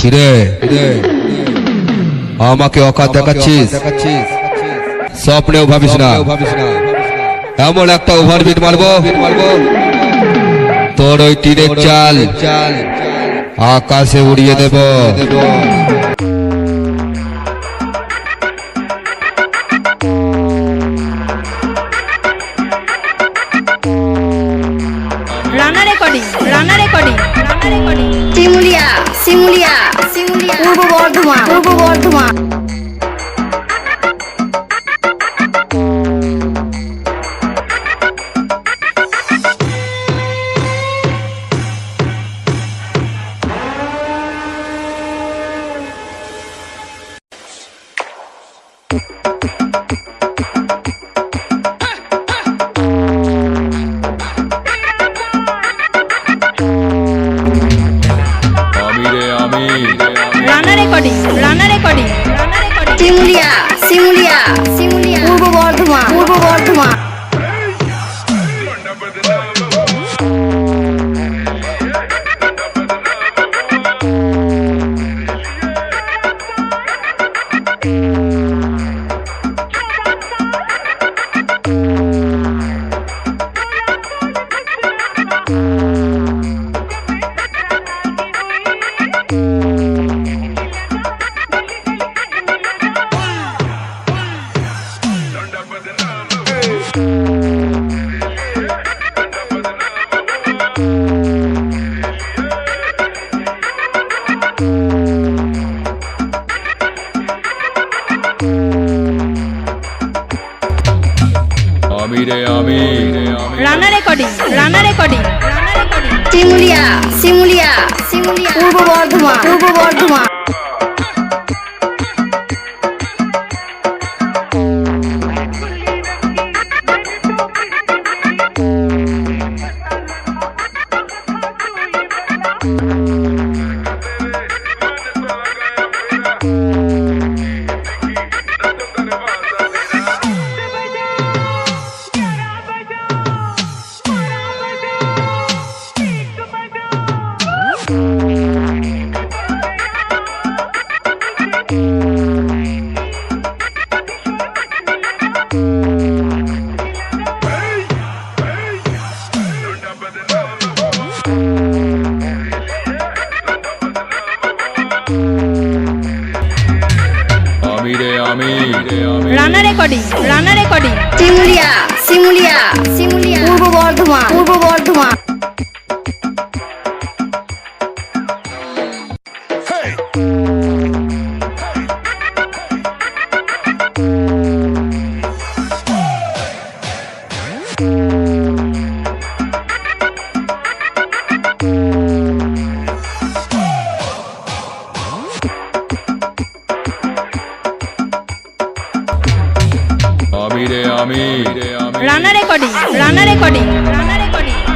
কিরে আমাকে অকাত দেখাচ্ছিস? স্বপ্নেও ভাবিস না। এমন একটা ওভারবিট মারবো? তোর ওই টিনের চাল আকাশে উড়িয়ে দেব। Rana recording Rana recording Rana recording. Shimulia Purba Bardhaman Purba Bardhaman Shimulia Shimulia Shimulia Purba Bardhaman Purba Bardhaman আমি রে আমি Rana recording Rana recording. Shimulia Shimulia Shimulia. Purba Bardhaman Purba Bardhaman. আমি রে আমি Rana recording Rana recording Shimulia Shimulia Shimulia Purba Bardhaman Purba Bardhaman Rana recording Rana recording Rana recording